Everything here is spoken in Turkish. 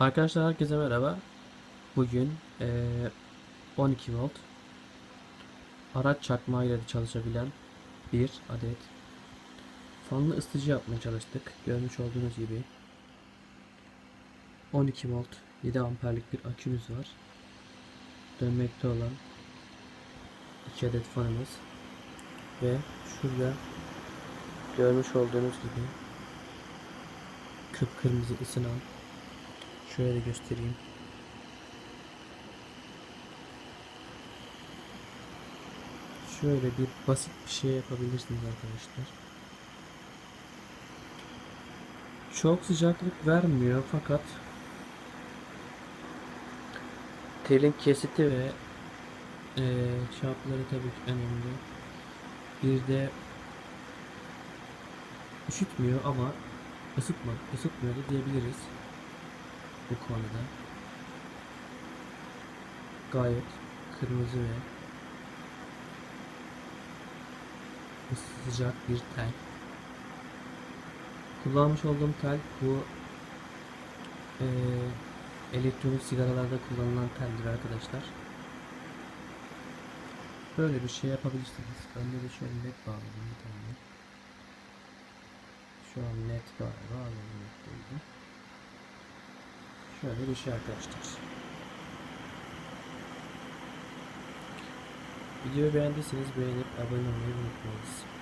Arkadaşlar herkese merhaba. Bugün eee, 12 volt araç çakmağıyla da çalışabilen bir adet fanlı ısıtıcı yapmaya çalıştık. Görmüş olduğunuz gibi 12 volt 7 amperlik bir akümüz var. Dönmekte olan 2 adet fanımız ve şurada görmüş olduğunuz gibi kıpkırmızı ısınan Şöyle göstereyim. Şöyle bir basit bir şey yapabilirsiniz arkadaşlar. Çok sıcaklık vermiyor fakat telin kesiti ve çapları tabii ki önemli. Bir de üşütmüyor ama ısıtma, ısıtmıyor da diyebiliriz bu konuda gayet kırmızı ve sıcak bir tel. Kullanmış olduğum tel bu eee, elektronik sigaralarda kullanılan teldir arkadaşlar. Böyle bir şey yapabilirsiniz. Önde de şöyle led bağladım bir tane. Şu an net galiba netteydi. Şöyle bir şey arkadaşlar. Videoyu beğendiyseniz beğenip abone olmayı unutmayınız.